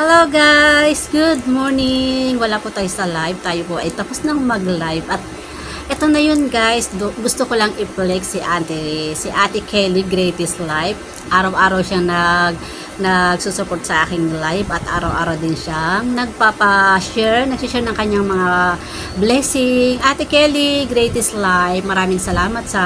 Hello guys! Good morning! Wala po tayo sa live. Tayo po ay tapos nang mag-live. At eto na yun guys. Gusto ko lang i-flex si ate, si ate Kelly Greatest Life. Araw-araw siyang nag nagsusupport sa aking live at araw-araw din siyang nagpapa-share, nagsishare ng kanyang mga blessing. Ate Kelly, Greatest Life, maraming salamat sa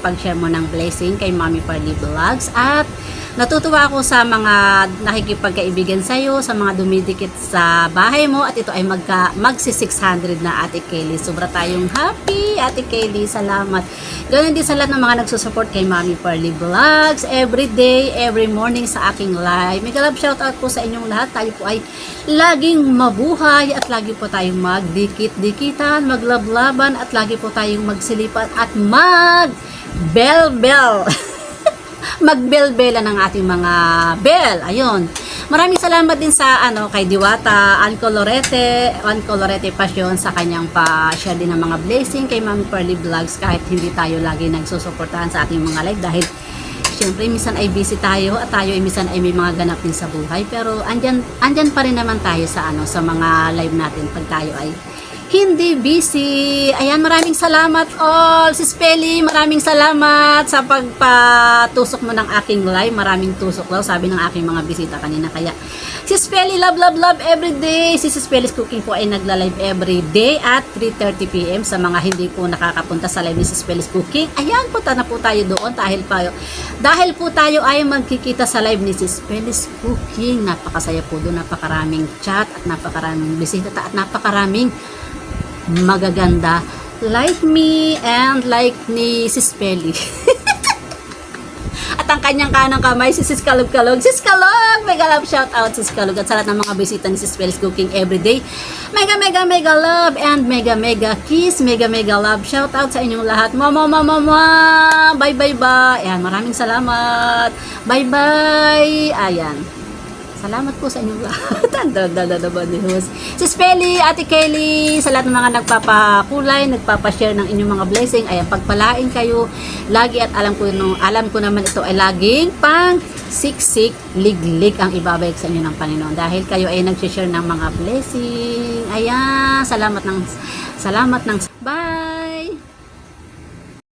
pag-share mo ng blessing kay Mommy Parley Vlogs at Natutuwa ako sa mga nakikipagkaibigan sa iyo, sa mga dumidikit sa bahay mo at ito ay magka, magsi 600 na Ate Kelly. Sobra tayong happy Ate Kelly. Salamat. Ganun din sa lahat ng mga nagsusupport kay Mami Pearly Vlogs. Every day, every morning sa aking live. Mega love shoutout po sa inyong lahat. Tayo po ay laging mabuhay at lagi po tayong magdikit-dikitan, maglablaban at lagi po tayong magsilipan at mag bell-bell. magbelbela ng ating mga bell. Ayun. Maraming salamat din sa ano kay Diwata, Ann Colorete, Ann Colorete Passion sa kanyang pa-share din ng mga blessing kay Mami Pearly Vlogs kahit hindi tayo lagi nagsusuportahan sa ating mga live dahil Siyempre, minsan ay busy tayo at tayo ay minsan ay may mga ganap din sa buhay. Pero andyan, andyan pa rin naman tayo sa ano sa mga live natin pag tayo ay hindi busy. Ayan, maraming salamat all. Si Spelly, maraming salamat sa pagpatusok mo ng aking live. Maraming tusok daw, sabi ng aking mga bisita kanina. Kaya, si Spelly, love, love, love every day. Si Spelly's Cooking po ay nagla-live every day at 3.30pm sa mga hindi po nakakapunta sa live ni si Spelly's Cooking. Ayan, punta na po tayo doon dahil pa dahil po tayo ay magkikita sa live ni si Spelly's Cooking. Napakasaya po doon, napakaraming chat at napakaraming bisita at napakaraming magaganda like me and like ni Sis Pelly. At ang kanyang kanang kamay, si Sis Kalog Kalog. Sis Kalog! Mega love shout out Sis Kalog. At sa lahat ng mga bisita ni Sis Pelly's Cooking everyday. Mega mega mega love and mega mega kiss. Mega mega love shout out sa inyong lahat. Mama mama mama. Bye bye bye. Ayan, maraming salamat. Bye bye. Ayan. Salamat po sa inyong lahat. Ang dada naman ni host. Si Spelly, Ate Kelly, sa lahat ng mga nagpapakulay, nagpapashare ng inyong mga blessing, ayan, pagpalain kayo lagi at alam ko, no, alam ko naman ito ay laging pang siksik, liglig ang ibabayag sa inyo ng Panginoon. Dahil kayo ay nag-share ng mga blessing. Ayan, salamat ng, salamat ng, bye!